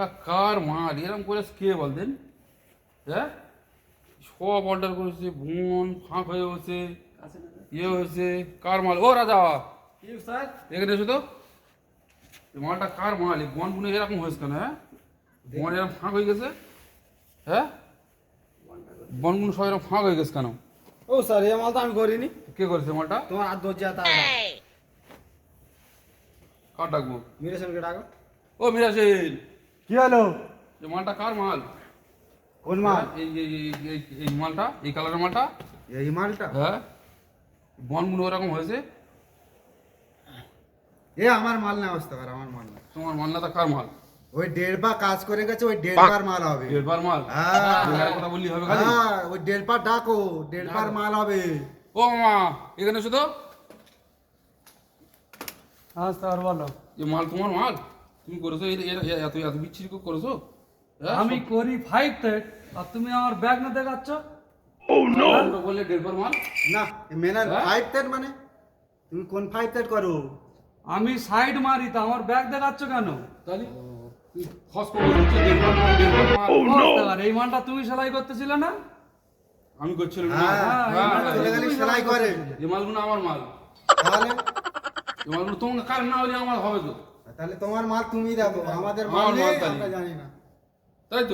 তা কার মাল এরকম করে কে বলতেন? হ্যাঁ? সব অর্ডার করেছে বোন ফাঁক হয়ে গেছে ইয়ে হয়েছে কার মাল? ও রাজা! স্যার? এখানে এসো তো। মালটা কার মাল বন বুনে এরকম হয়েছে কেন হ্যাঁ? বন এরকম ফাঁক হয়ে গেছে হ্যাঁ? বনগুলো সব এরকম ফাঁক হয়ে গেছে কেন? ও স্যার এই মাল তো আমি করিনি। কে করেছে মালটা? তোমার হাত ধরছে তার কার ডাকবো? মিরেশনকে ডাকো। ও মিরা সেন। কি হলো? এই মালটা কার মাল? কোন হ্যাঁ, এই এই- এই- এই- এই মালটা এই কালারের মালটা? এই মালটা? হ্যাঁ বনগুলো ওরকম হয়েছে। এ আমার মাল না আসতে পারে আমার মাল না। তোমার মালটা কার মাল? ওই দেড় পা কাজ করে গেছে ওই দেড় পার মাল হবে। দেড়বার মাল? হ্যাঁ। কথা বললি হবে খালি? হ্যাঁ ওই দেড় পা ডাকো দেড় পার মাল হবে। ও মামা এখানে তো। হ্যাঁ স্যার বলো। এই মাল তোমার মাল? তুমি করেছ? এত এত বিচ্ছিরি করেছ? হ্যাঁ, আমি করি ফাইভ টেট আর তুমি আমার ব্যাগ না দেখাচ্ছ? বললে দেড়বার মাল না মেনার? ফাইভ তেট মানে? তুমি কোন ফাইভ তেট করো? আমি সাইড মারি তো আমার ব্যাগ দেখাচ্ছ কেন? তাহলে পারি, এই মালটা তুমি সেলাই করতেছিলে না? আমি করছিলাম না। হ্যাঁ হ্যাঁ, সেলাই করে। এই মালগুলো আমার মাল। তাহলে? এই মালগুলো তোমার কার না হলে আমার হবে তো? তাহলে তোমার মাল তুমি দেখো আমাদের মাল আমরা জানি না। তাই তো।